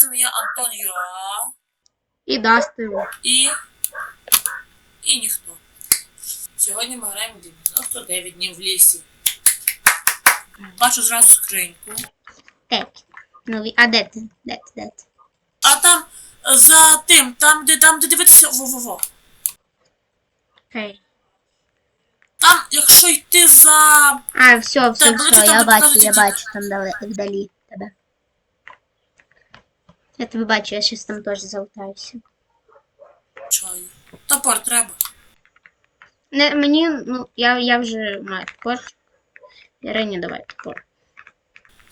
з вами я Антон Юа І Дастин. і. і ніхто. Сьогодні ми граємо 99 днів в лісі. Бачу зразу скриньку. Так. Нові. А де ти? Де ти? Де ти? А там за тим, там, де там, де дивитися, во-во-во. Окей. Там, якщо йти за. А, все, все, все, я бачу, я бачу там вдалі. Я тебе бачу, я щось там теж залутаюся. Чаю. Топор треба. Не, мені, ну, я, я вже маю топор. Ірині, давай топор.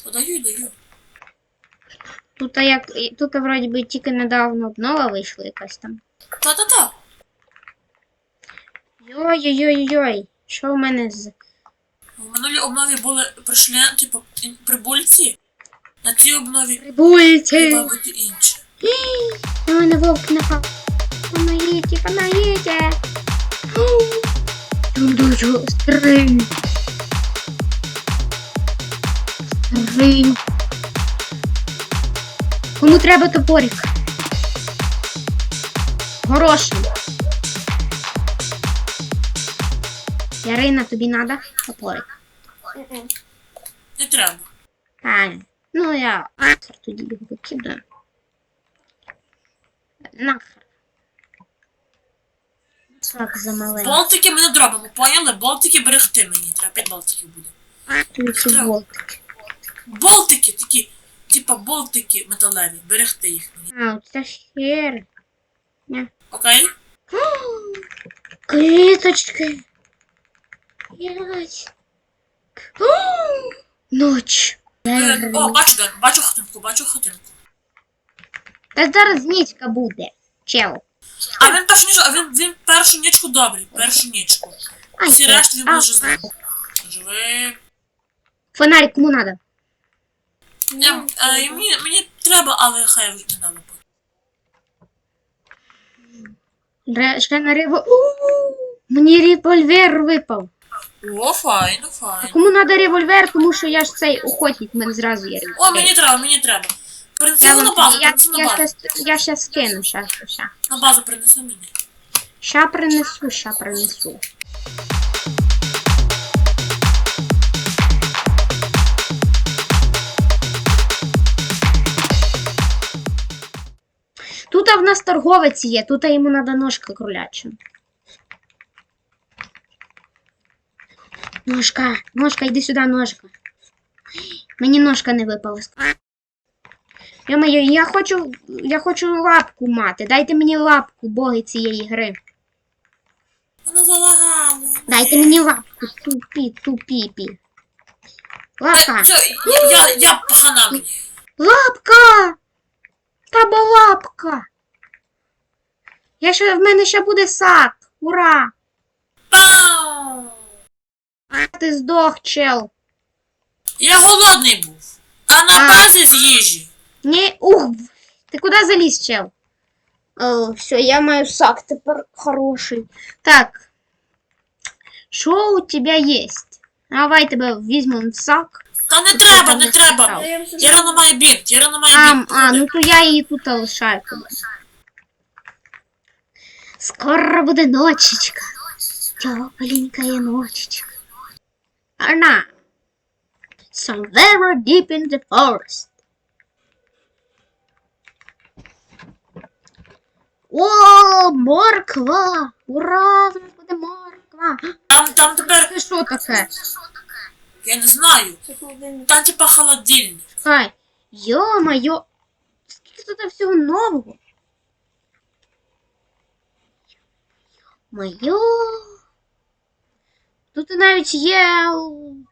То даю, даю. Тут, а як, тут вроді би тільки недавно обнова вийшла якась там. Та-та-та. Йой-йой-йой-йой. Що в мене з. У минулій обнові були прийшли, типу, прибульці. На цій обнові має бути інше. У мене вовк напав. Помогите, помогите! Я дуже стрий. Стрий. Кому треба топорик? Горошин. Ярина, тобі надо топорик? Не треба. А, ну я нахер тоді його викидаю. Нахер. Так, замале. Болтики ми не дробимо, поняли? Болтики берегти мені. Треба 5 болтиків буде. Тут болтики. Болтики такі, типа болтики металеві. Берегти їх мені. А, це хер. Не. Окей? Клеточки. Єсть. Ноч. Е, О, бачу, Ден, бачу хатинку, бачу хатинку. Та зараз нічка буде. Чел. А він першу ніч, а він, він першу нічку добрий, першу нічку. Ай, Всі це- решти він а, може знати. Живи. Фонарик кому надо? Я, е, і мені, мені треба, але хай вже не надо. Ре- Ще на рево... Мені револьвер випав. О, файно, А файно. кому надо револьвер, тому що я ж цей охотник, в мене зразу є револьвер. О, мені треба, мені треба. Принеси його на базу, я, принеси на я, базу. щас, я щас скину, щас, щас. На базу принеси мені. Ща принесу, ща принесу. Тут в нас торговець є, тут йому треба ножка кроляча. Ножка, ножка, йди сюди, ножка. Мені ножка не випала. Йо-моє, я хочу, я хочу лапку мати. Дайте мені лапку, боги цієї гри. Дайте мені лапку, тупі, тупіпі. Лапка. Я, я, я пахана мені. Лапка! Таба лапка. Я ще, в мене ще буде сак. Ура! Пау! А ти здох, чел. Я голодний був. А на А. базі з їжі. Ні, ух, ти куди заліз, чел? О, все, я маю сак тепер хороший. Так. Що у тебе є? Давай тебе візьмемо в сак. Та не треба, не не треба. сказав. Ярина має бінт, Ярина має А, бінт. а, ну то я її тут лишаю тебе. Скоро буде ночечка. Тепленькая ночечка. Она. Somewhere deep in the forest. О, морква! Ура! в буде морква! Там, там тепер, Це що таке? я не знаю. Там типа холодильник. Хай. Йо-моє. Скільки тут всього нового? Моє. Тут навіть є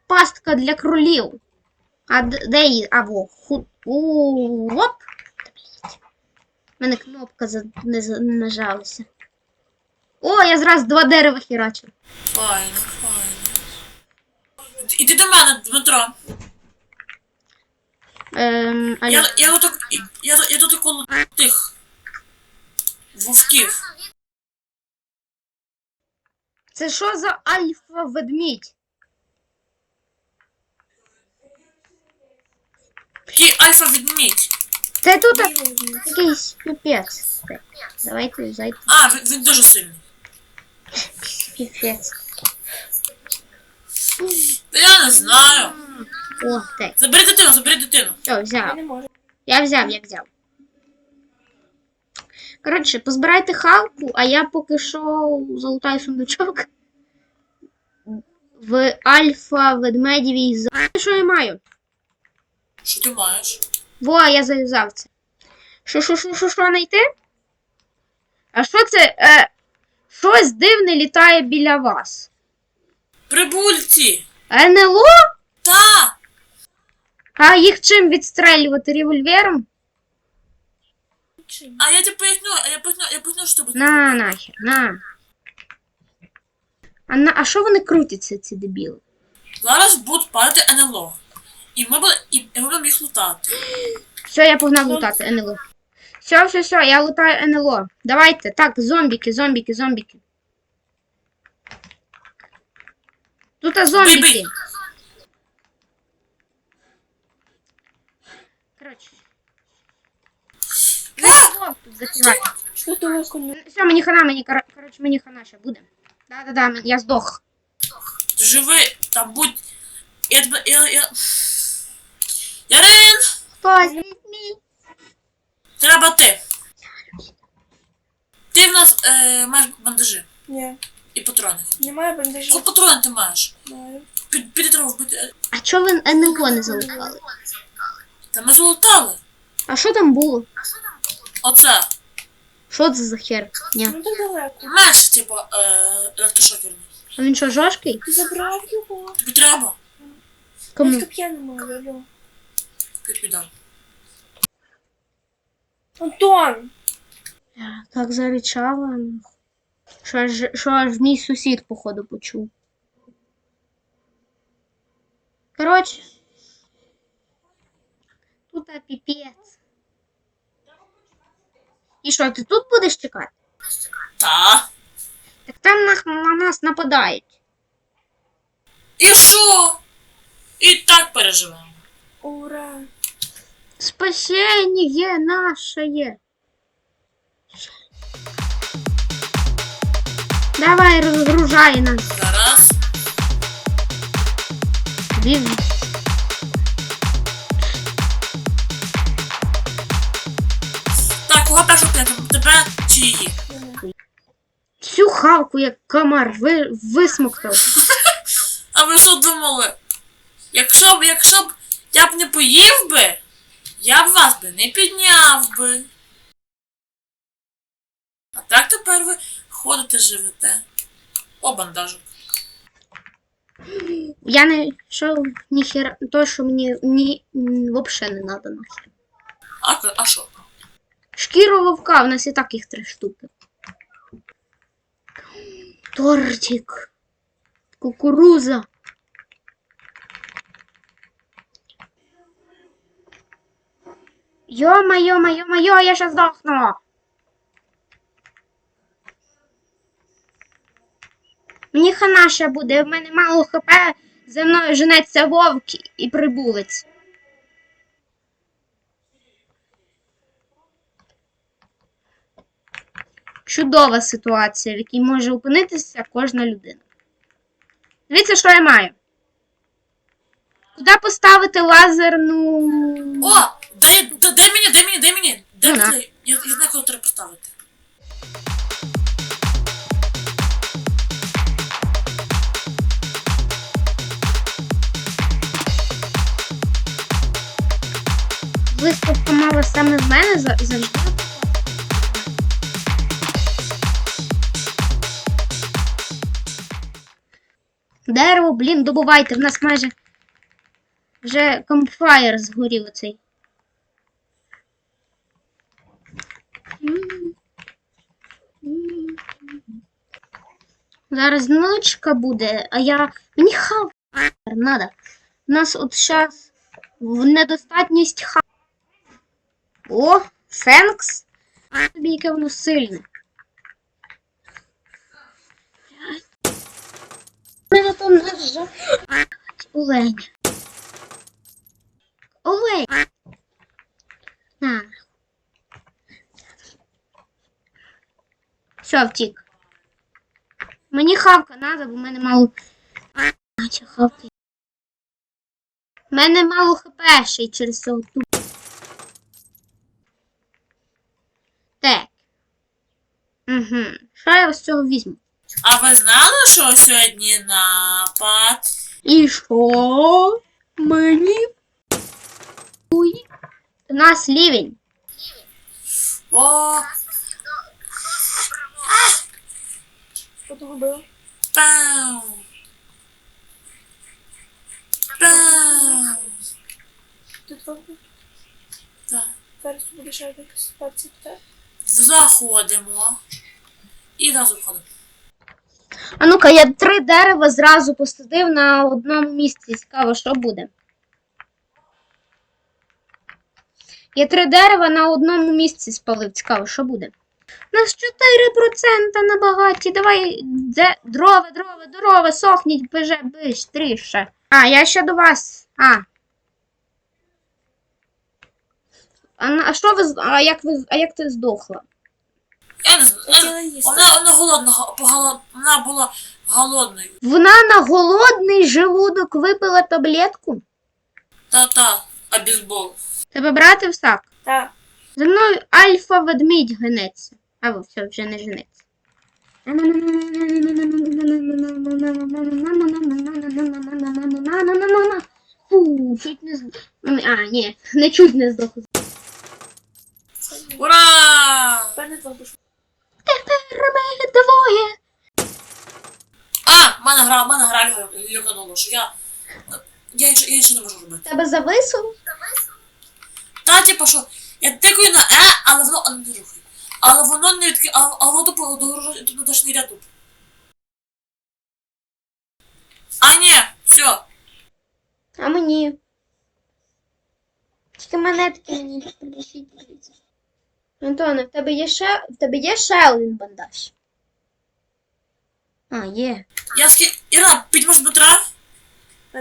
пастка для кролів. А де її? А во, ху... Оп. У мене кнопка за... не, за- не нажалася. О, я зразу два дерева херачу. Файно, файно. Іди до мене, Дмитро. Ем, алло. Я, я, тут, я, я тут коло тих вовків. Це що за альфа-ведмідь? Такий альфа відмідь. Це тут якийсь піпець. Давайте зайти. А, він, він дуже сильний. Піпець. Та я не знаю. О, так. Забери дитину, забери дитину. Все, Я взяв. не можу. Я взяв, я взяв. Коротше, позбирайте халку, а я поки що залутаю сундучок в альфа ведмедівій за. Що я маю? Що ти маєш? Во, я зав'язав це. Що, що, що, що, що знайти? А що це? Е, щось дивне літає біля вас. Прибульці! НЛО? Та! А їх чим відстрелювати револьвером? Чим? А я тебе поясню, а я поясню, я поясню, що тобі. На, нахер, на. А, на, а що вони крутяться, ці дебіли? Зараз будуть падати НЛО. І ми будемо, і ми будемо їх лутати. Все, я погнав лутати НЛО. Все, все, все, я лутаю НЛО. Давайте. Так, зомбіки, зомбіки, зомбіки. Тут а, зомбіки. Бий-бий. Коротше. А! Тут зафігаю. Що далеко не Все, мені хана, мені, кор- коротше, мені хана ще буде. Да-да-да, я здох. Живи, там будь. Я тебе. Я, я... Ярин! Хтось візьміть. Треба ти. Ти в нас е, маєш бандажі Ні. і патрони. Немає бандажів. патрони ти маєш? Маю. Під, піди треба вбити. А чого ви НЛО не залутали? Та ми золотали. А що там було? Оце. Що це за хер? Ні. Ну так далеко. Меч, типу, е, електрошокерний. А він що, жорсткий? Ти забрав його. Тобі треба. Кому? Я не маю. Антон! Так заричала. Що аж, що аж мій сусід, походу, почув. Коротше. Тут а, піпець. І що, ти тут будеш чекати? Та. Так там на, на нас нападають. І що? І так переживемо. Ура! Спасіння наше. Давай розгружай нас. Зараз. Біжи. Кого? Тебе чи її? Всю хавку, як комар, ви, висмоктав. А ви що думали? Якщо б, якщо б я б не поїв би, я б вас би не підняв би. А так тепер ви ходите, живете. О, бандажик. Я не що ніхера, то, що мені ні, взагалі не нахер. А, а що? Шкіру вовка, в нас і так їх три штуки. Тортик. Кукуруза. Йо-моё, моё, моё, я сейчас сдохну. Мені хана ще буде, в мене мало хп, за мною женеться вовк і прибулець. Чудова ситуація, в якій може опинитися кожна людина. Дивіться, що я маю. Куди поставити лазерну. О! Дай, дай, дай мені, дай мені, дай мені. Дай Ну, мені. Я, я знаю, кого треба поставити. Виставка мала саме в мене за- завжди. Дерево, блін, добувайте. В нас майже вже кампфайр згорів. М. Зараз ночка буде, а я. Мені хав надо. У нас от зараз в недостатність ха. О, Фенкс. Тобі яке воно сильне. просто нажав. Олень. Олень. На. Все, втік. Мені хавка треба, бо в мене мало. А, чи хавки? В мене мало хп ще й через цього тупу. Так. Угу. Що я з цього візьму? А ви знали, що сьогодні напад? І що? Мені? Ой. У нас лівень. О, Хто того бив? пау. Пау. Ти трохи? Так. Зараз тут буде ще якась ситуація, так? Заходимо. І одразу входимо. А ну-ка, я три дерева зразу посадив на одному місці. Цікаво, що буде. Я три дерева на одному місці спалив. Цікаво, що буде. У нас 4% на багаті. Давай де дрова, дрова, дрова, сохніть, беже, биже, бистріше. А, я ще до вас. А. А, а що ви а як ви а як ти здохла? Їсти. Вона, вона голодна, погало- вона була голодною. Вона на голодний желудок випила таблетку? Та-та, а бейсбол. Тебе брати в сак? Так. За мною альфа ведмідь гнеться. А во, все, вже не женеться. Фу, чуть не з... А, ні, не чуть не здох. Ура! Тепер не зробиш. В мене гра, в мене гра ляканула, що я. Я нічого, не можу робити. Тебе зависло? Та, типу, що я тикаю на Е, але воно не рухає. Але воно не відки... а, воно тупо дошний ряд. А, ні, все. А мені. Тільки монетки мені не принесіть. Антоне, в тебе є ще, в тебе є ще один бандаж. А, є. Я скі... Ірина, підіймеш Дмитра, У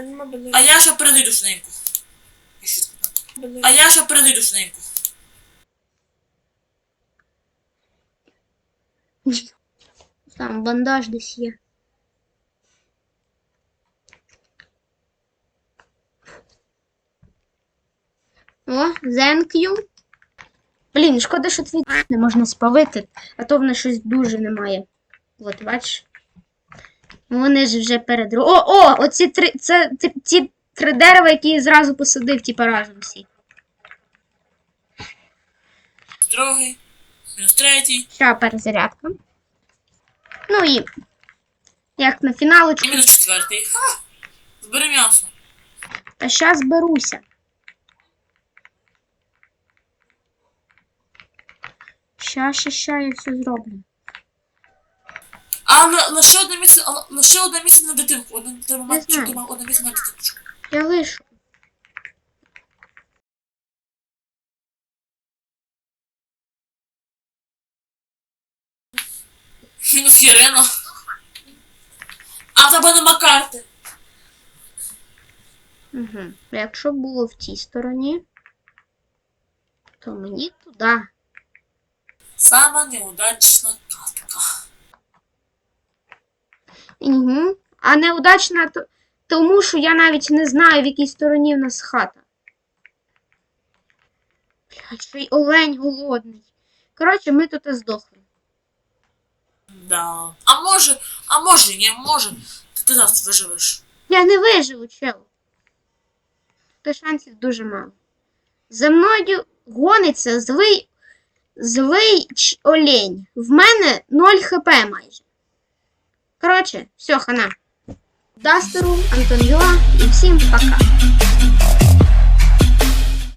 а я ще передаю. Банерів. А я ще передаю душненьку. Там бандаж десь є. О, зенкю. Блін, шкода, що твій не можна спалити, а то в нас щось дуже немає. От, бачиш? Вони ж вже перед. О, о! Оці три. Це ті, три дерева, які я зразу посадив, типа разом всі. Другий, мінус третій, Ще перезарядка. Ну і. Як на фіналочку. і мінус четвертий. Ха! Збери м'ясо. Та щас беруся. Ща, ща, ща, я все зроблю. А л- лише одне місце, а, лише одне місце на дитинку. Треба мати знаю. одне місце на дитиночку. Я лишу. Мінус Ірина. А в тебе нема карти. Угу. Якщо було в тій стороні, то мені туди. Сама неудачна Угу. А неудачна тому, що я навіть не знаю, в якій стороні в нас хата. Блядь, що й олень голодний. Коротше, ми тут здохли. Да. А може, а може, ні, може. Ти, ти зараз виживеш. Я не виживу, чел. То шансів дуже мало. За мною гониться злий, злий олень. В мене 0 хп майже. Коротше, все, хана. Дастеру, Антон Юа и всем пока.